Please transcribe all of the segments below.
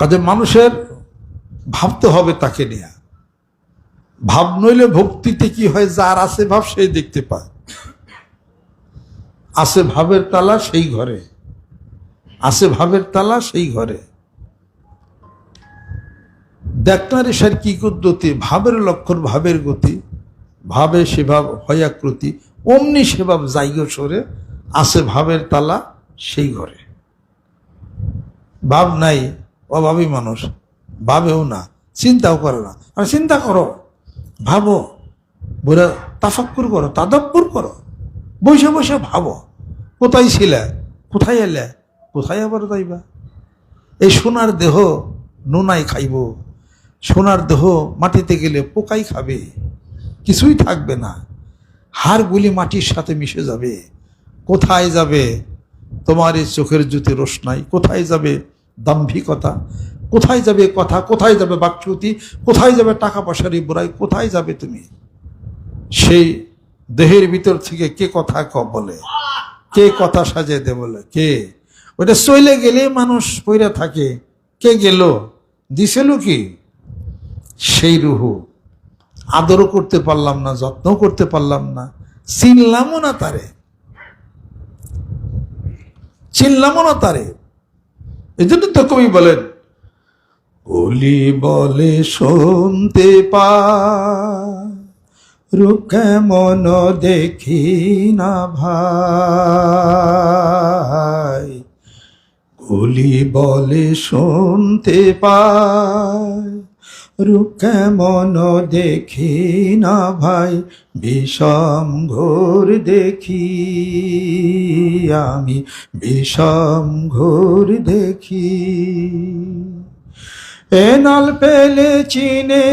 কাজে মানুষের ভাবতে হবে তাকে নিয়ে। ভাব নইলে ভক্তিতে কি হয়, যার আছে ভাব সেই দেখতে পায়। আছে ভাবের তালা সেই ঘরে। আছে ভাবের তালা সেই ঘরে। দেখনারে সার কি কুদ্দতি ভাবের লক্ষণ, ভাবের গতি। ভাবে সেভাব হয়াকৃতি অমনি সেভাব জাইগ সরে, আছে ভাবের তালা সেই ঘরে। ভাব নাই অভাবী মানুষ। ভাবেও না, চিন্তাও করে না। আর চিন্তা করো, ভাবো, বুড়া তাফাক্কুর করো, তাদাব্বুর করো। বসে বসে ভাবো, কোথায় ছিলে, কোথায় এলে, কোথায় আবার যাইবা? এই সোনার দেহ নোনাই খাইব, সোনার দেহ মাটিতে গেলে পোকাই খাবে, কিছুই থাকবে না। হাড়গুলি মাটির সাথে মিশে যাবে। কোথায় যাবে? তোমার এই চোখের জ্যোতি রোশনাই কোথায় যাবে? দাম্ভিকতা। কোথায় যাবে কথা? কোথায় যাবে বাকচ্যুতি? কোথায় যাবে টাকা পয়সার বুড়াই? কোথায় যাবে তুমি? সেই দেহের ভিতর থেকে কে কথা ক বলে? কে কথা সাজিয়ে দে বলে? কে? ওটা চলে গেলে মানুষ পইরা থাকে। কে গেল? দিছিল কি? সেই রুহু। আদরও করতে পারলাম না, যত্নও করতে পারলাম না। চিনলামও না তারে। চিনলামও না তারে। এই জন্য তো কবি বলেন কলি বলে শুনতে পা রূপ মন দেখি না ভাই। কলি বলে শুনতে পায় রূপ কেমন দেখি না ভাই, বিষম ঘোর দেখি আমি, বিষম ঘোর দেখি। এনাল পেলে চিনে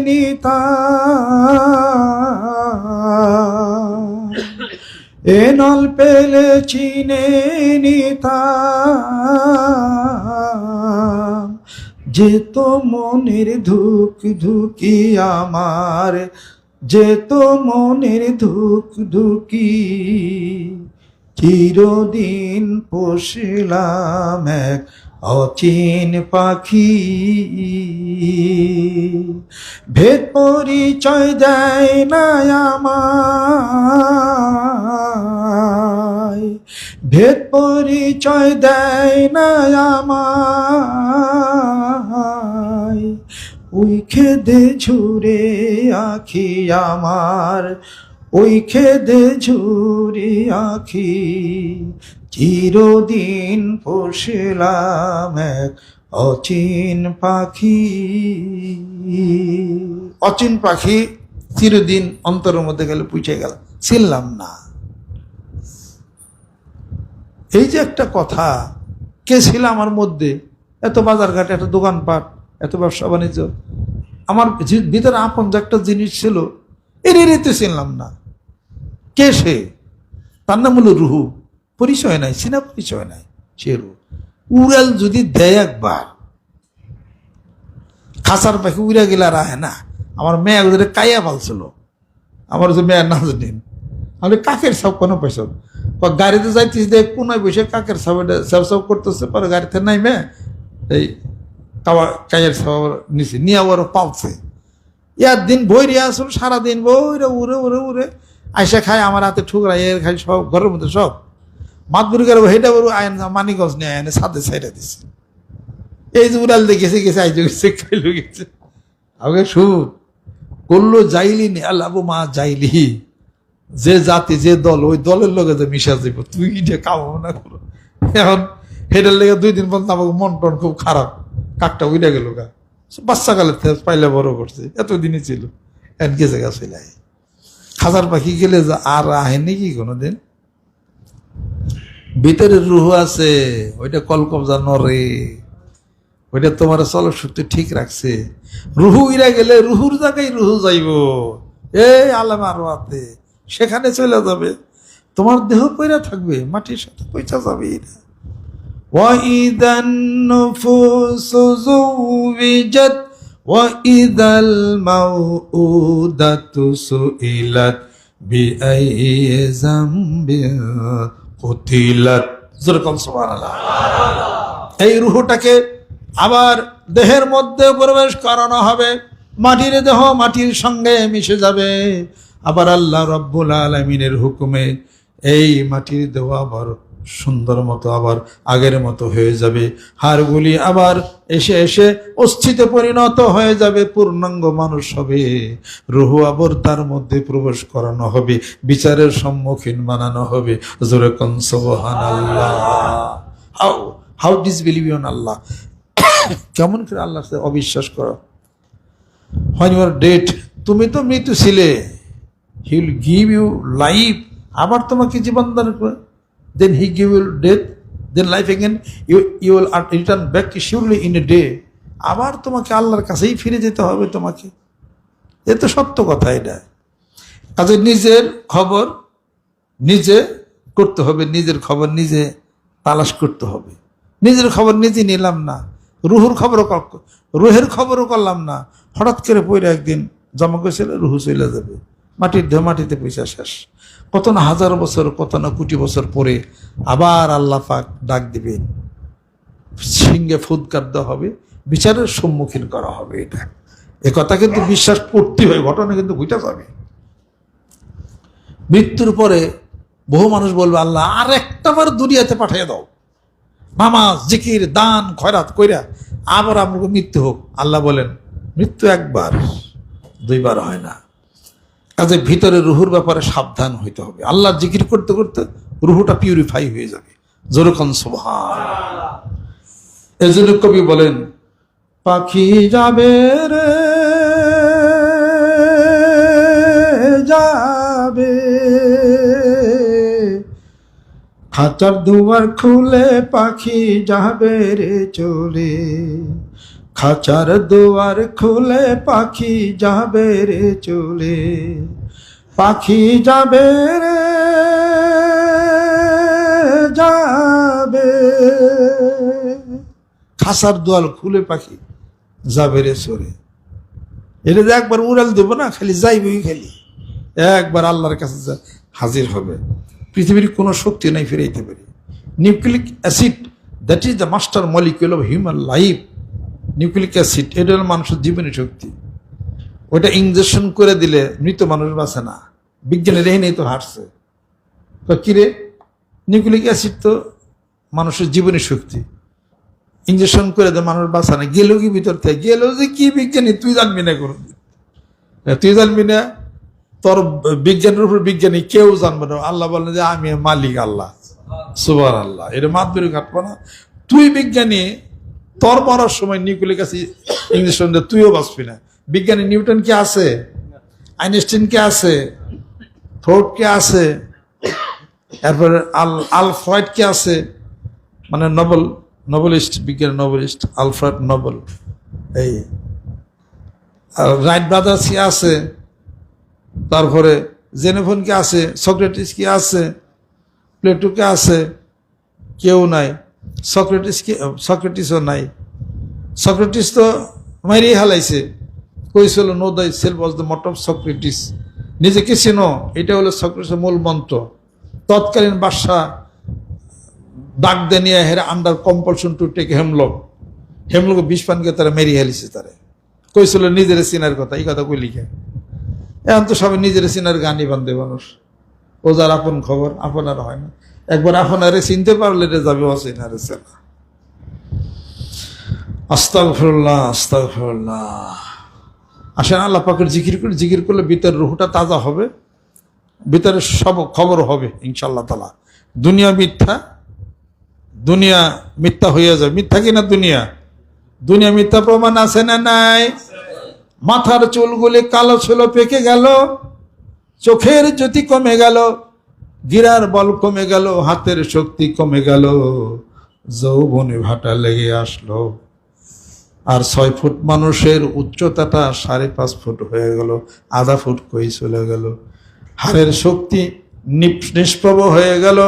নিতা। এনল পেলে চিনে নিতাম যে তো মনের ধুক ধুকি আমার যে তো মনের ধুক ধুকি চিরদিন পোষিলাম এক অচিন পাখি। ভেদ পরিচয় দেয় না আমায়। ভেদ পরিচয় দেয় না আমায়। ওই খেদে ঝুরে আখি আমার। ওই খেদে ঝুরে আখি চিরদিন পোষলাম এক অচিন পাখি। অচিন পাখি চিরদিন অন্তরের মধ্যে গেলে পুষে গেল। ছিলাম না। এই যে একটা কথা, কে ছিল আমার মধ্যে? এত বাজারঘাট, এত দোকানপাট, এত ব্যবসা বাণিজ্য। আমার ভিতরে আপন যে একটা জিনিস ছিল, এর এরিতে চিনলাম না। কে সে? তার নাম হলো রুহু। পরিচয় নাই, চিনা পরিচয় নাই রুহু উড়াল যদি দেয় একবার খাসার পাখি উড়ে গেলে আর না। আমার মেয়ে ওদের কাইয়া পালছিল। আমার যে মেয়ের না। জানেন আমি কাকের সব কোনো পয়সা ক- গাড়িতে যাইতিস দেখ, কোনায় বসে কাকের সব সব সব করতেছে, পরে গাড়িতে নাই মে এই কাওয়া, কাইয়ের সব নিচে নিয়ে ওর পালছে। ইয়ার দিন বইরে আসুন, সারাদিন বইরে উড়ে উড়ে উড়ে। আইসা খায়, আমার হাতে ঠুকরা, এর খাই সব, ঘরের মধ্যে সব। মাতবুরি করে হেটা বড় আইন মানিগঞ্জ নিয়ে আইনে সাথে সাইডে দিছে। এই যে উড়াল দেখেছে গেছে, আইজে গেছে, খাইলো গেছে। আগে শুন, করল যাইলি নি, আল্লাহ মা যাইলি। যে জাতি, যে দল, ওই দলের লগে যে মিশা যাইব, তুই এটা কামাবো না করো। এখন হেটার লেগে দুই দিন পর্যন্ত আমাকে মন টন খুব খারাপ। কাকটা উইরা গেল গা। বাচ্চা কালে পাইলে বড় করছে, এতদিনই ছিল। এন গেছে গা, চলে খাজার পাখি গেলে আর আহেনি কি কোনোদিন? ভিতরে রুহ আছে ওইটা কলকবজা নরে ওইটা তোমার চলক শক্তি ঠিক রাখছে রুহু ইরা গেলে রুহুর জায়গায় রুহু যাইব এই আলাম আরো হাতে সেখানে চলে যাবে তোমার দেহ পয়রা থাকবে মাটির সাথে পয়সা যাবে না وإذا النفوس زوجت وإذا الموءودة سئلت بأي ذنب যেরকম এই রুহটাকে আবার দেহের মধ্যে প্রবেশ করানো হবে। মাটির দেহ মাটির সঙ্গে মিশে যাবে। আবার আল্লাহ রব্বুল আলমিনের হুকুমে এই মাটির দেহ আবার সুন্দর মতো আবার আগের মতো হয়ে যাবে। হাড়গুলি আবার এসে এসে অস্থিতে পরিণত হয়ে যাবে, পূর্ণাঙ্গ মানুষ হবে। রুহু আবার তার মধ্যে প্রবেশ করানো হবে, বিচারের সম্মুখীন বানানো হবে। জোরে কনসবহান আল্লাহ how how disbelieve in Allah. কেমন করে আল্লাহর সাথে অবিশ্বাস করো? হোয়েন ইউর ডেট তুমি তো মৃত্যু ছিলে। He will give you life আবার তোমাকে জীবন দান করে দেন he give you death then life again you you will return back surely in a day আবার তোমাকে আল্লাহর কাছেই ফিরে যেতে হবে তোমাকে। এ তো সত্য কথা এটা। কাজে নিজের খবর নিজে করতে হবে। নিজের খবর নিজে তালাশ করতে হবে। নিজের খবর নিজে নিলাম না। রুহুর খবরও রুহের খবরও করলাম না। হঠাৎ করে পড়ে একদিন জমা করেছিল রুহু চলে যাবে। মাটির দেহ মাটিতে পয়সা শেষ। কত না হাজার বছর, কত না কোটি বছর পরে আবার আল্লাহ পাক ডাক দিবেন। সিংহে ফুৎকার দেওয়া হবে, বিচারের সম্মুখীন করা হবে এটা। এ কথা কিন্তু বিশ্বাস করতে হয়, ঘটনা কিন্তু ঘুইটা যাবে। মৃত্যুর পরে বহু মানুষ বলবে, আল্লাহ, আর একটা বার দুনিয়াতে পাঠিয়ে দাও। নামাজ, জিকির, দান, খয়রাত কইরা আবার আমাকে মৃত্যু হোক। আল্লাহ বলেন, মৃত্যু একবার, দুইবার হয় না। কাজে ভিতরে রুহুর ব্যাপারে সাবধান হইতে হবে। আল্লাহ জিকির করতে করতে রুহুটা পিউরিফাই হয়ে যাবে। জোরকন সোভান এজন্য কবি বলেন, পাখি যাবে রে, যাবে। খাঁচার দুয়ার খুলে পাখি যাবে রে চলে। খাঁচার দুয়ার খুলে পাখি যাবে রে চলে, পাখি যাবে রে, যাবে। খাসার দোয়াল খুলে পাখি যাবে রে চলে। এটা যে একবার উড়াল দেবো না, খালি যাইবই খালি। একবার আল্লাহর কাছে হাজির হবে। পৃথিবীর কোনো শক্তি নাই ফিরাইতে পারি। Nucleic acid that is the master molecule of human life nucleic acid এটা হলো মানুষের জীবনী শক্তি। ওটা ইঞ্জেকশন করে দিলে মৃত মানুষ বাঁচে না। বিজ্ঞানের এই তো হাঁটছে তো কিরে নিউক্লিক অ্যাসিড তো মানুষের জীবনী শক্তি। ইঞ্জেকশন করে দেয় মানুষ বাঁচা না। গেলেও কি ভিতর থেকে? গেলেও যে কি বিজ্ঞানী? তুই জানবি না করুন তুই জানবি না? তোর বিজ্ঞানের উপর বিজ্ঞানী কেউ জানবে না। আল্লাহ বলেন যে, আমি মালিক আল্লাহ। সুবার আল্লাহ এটা মাতবরি কাটবো না। তুই বিজ্ঞানী তোর মরার সময় নিউক্লিক অ্যাসিড দিয়ে তুইও বাঁচবি না। বিজ্ঞানী নিউটন কে আছে? আইনস্টাইন কে আছে? থোট কে আছে? এরপরে আল আল ফ্রয়েড কে আছে? মানে নোবেল, নোবেলিস্ট, বিজ্ঞান নোবেলিস্ট, আলফ্রেড নোবেল। এই রাইট ব্রাদার্স কি আছে? তারপরে জেনেফোন কে আছে? সক্রেটিস কি আছে? প্লেটো কে আছে? কেউ নাই। সক্রেটিস কি সক্রেটিসও নাই। সক্রেটিস তো মারিয়ে হালাইছে। কইছিল, know thyself was the motto of Socrates. নিজেকে চিনো? এটা হলো সক্রেটিসের মূল মন্ত্র। তৎকালীন বাদশাহ ডাক দে নিয়ে হেরা under compulsion to take hemlock hemlock বিষ পানকে তারা মেরি হেলিছে তারে। কইছিল, নিজের চিনার কথা। এই কথা কই লিখে এখন তো সবাই নিজের চিনার গানই বান্ধে মানুষ। ও যার আপন খবর আপনার হয় না। একবার আপনারে চিনতে পারলে রে যাবে অচিনারে চেনা আস্তাগফিরুল্লাহ আস্তাগফিরুল্লাহ। আসেন আল্লাহ পাকের জিকির করে, জিকির করলে ভিতরের রুহটা তাজা হবে ভিতরে সব খবর হবে ইনশাল্লাহ তালা দুনিয়া মিথ্যা দুনিয়া মিথ্যা হইয়া যায়। মিথ্যা কিনা দুনিয়া? দুনিয়া মিথ্যা প্রমাণ আছে না নাই? মাথার চুলগুলি কালো ছিল, পেকে গেল, চোখের জ্যোতি কমে গেল গিরার বল কমে গেল, হাতের শক্তি কমে গেল। যৌবনে ভাটা লেগে আসলো। আর ছয় ফুট মানুষের উচ্চতাটা সাড়ে পাঁচ ফুট হয়ে গেল, আধা ফুট কই চলে গেল। হাড়ের শক্তি নিষ্প্রভ হয়ে গেল,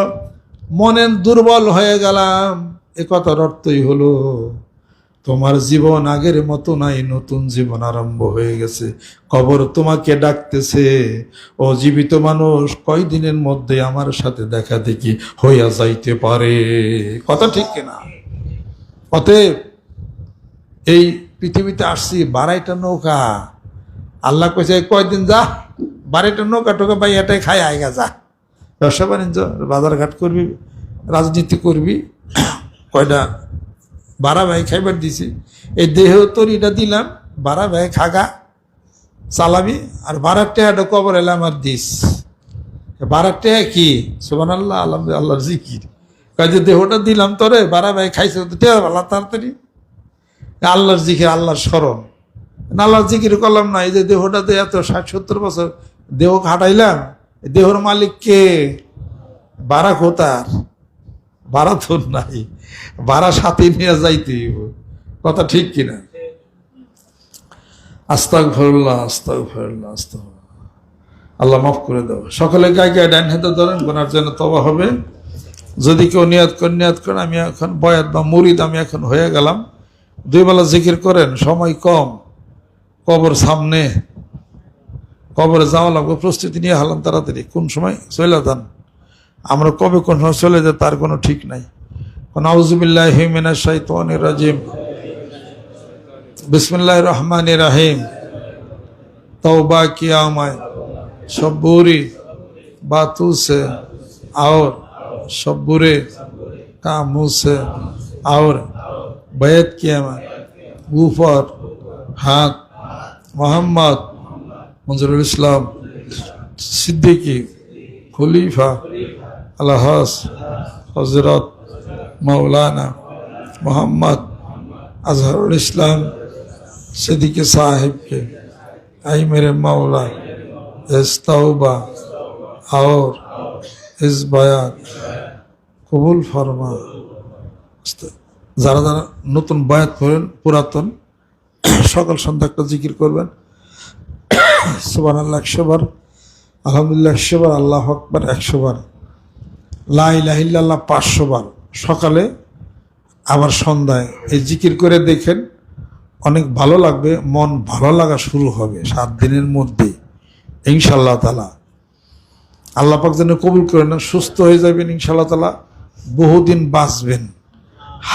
মনের দুর্বল হয়ে গেলাম এ কথার অর্থই হলো তোমার জীবন আগের মতো নাই, নতুন জীবন আরম্ভ হয়ে গেছে। কবর তোমাকে ডাকতেছে, ও জীবিত মানুষ, কয়দিনের মধ্যে আমার সাথে দেখা দেখি হইয়া যাইতে পারে। কথা ঠিক কিনা? অতএব এই পৃথিবীতে আসছি, বারাইটা নৌকা। আল্লাহ "এই কয়দিন যা, বারাইটা নৌকা টোকা ভাই, এটাই খাই আয়গা যা। ব্যবসা বাণিজ্য, বাজারঘাট করবি, রাজনীতি করবি, কয়টা বারা ভাই খাইবার দিছি। এই দেহ তরিটা দিলাম বারা ভাই খাগা, চালাবি, আর বারার টেহাটা কবর এলে আমার দিস। বারার টেহা কি? সোমান আল্লাহ আল্লাহ আল্লাহর জিকির। কাজে দেহটা দিলাম তোরে বারা ভাই খাইছে তো টেহা ভালো তাড়াতাড়ি। আল্লাহর জিকির, আল্লাহর স্মরণ। আল্লাহর জিকির করলাম না, এই যে দেহটা দেহটাতে এত ষাট সত্তর বছর দেহ খাটাইলাম দেহর মালিক কে? বারা কোতার বারা তো নাই। বারা সাথে নিয়ে যাইতে কথা ঠিক কিনা? আস্তাক ভরল্লাহ আস্তাক ভরল্লাহ আস্তাক আল্লাহ মাফ করে দাও। সকলে গায়ে গায়ে ডান হাতে ধরেন, গোনার জন্য তবা হবে। যদি কেউ নিয়াত করে নিয়াত করেন, আমি এখন বয়াত বা মুরিদ আমি এখন হয়ে গেলাম। দুই বেলা জিকির করেন, সময় কম। কবর সামনে। কবরে যাওয়া লাগবে, প্রস্তুতি নিয়ে হালাম তাড়াতাড়ি। কোন সময়? চলে যান। আমরা কবে কোন সময় চলে যাই তার কোনো ঠিক নাই কোন আউজুবিল্লাহ হিমিনা শাইতানির রাজিম বিসমিল্লাহ রহমান রাহিম तौबा किया मैं सब बुरी बातों से और सब बुरे कामों से और बैत किया मैं ऊपर हाथ मोहम्मद मंजरुल इस्लाम सिद्दीकी खलीफा अलहस हजरत मौलाना मोहम्मद अजहरुल इस्लाम सिद्दीकी साहिब के आई मेरे मौला इस तौबा और इस बयान কবুল ফরমা যারা যারা নতুন বয়াত করেন পুরাতন সকাল সন্ধ্যা একটা জিকির করবেন সুবান আল্লাহ একশো বার আলহামদুলিল্লাহ একশো বার আল্লাহ আকবার একশো বার লাইলাহিল্লাহ পাঁচশো বার। সকালে, আবার সন্ধ্যায়। এই জিকির করে দেখেন অনেক ভালো লাগবে, মন ভালো লাগা শুরু হবে সাত দিনের মধ্যে ইনশাল্লাহ তালা আল্লাহ পাক যেন কবুল করে নেন, সুস্থ হয়ে যাবেন ইনশাল্লাহ তালা বহুদিন বাঁচবেন,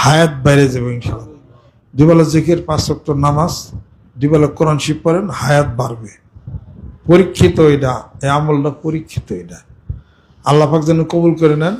হায়াত বাইরে যাবে ইনশাল্লাহ দুবেলা জেকের, পাঁচ সপ্তাহ নামাজ, দুবেলা কোরআন শিব পড়েন, হায়াত বাড়বে। পরীক্ষিত এটা, এই আমলটা পরীক্ষিত এটা। আল্লাহ পাক যেন কবুল করে নেন।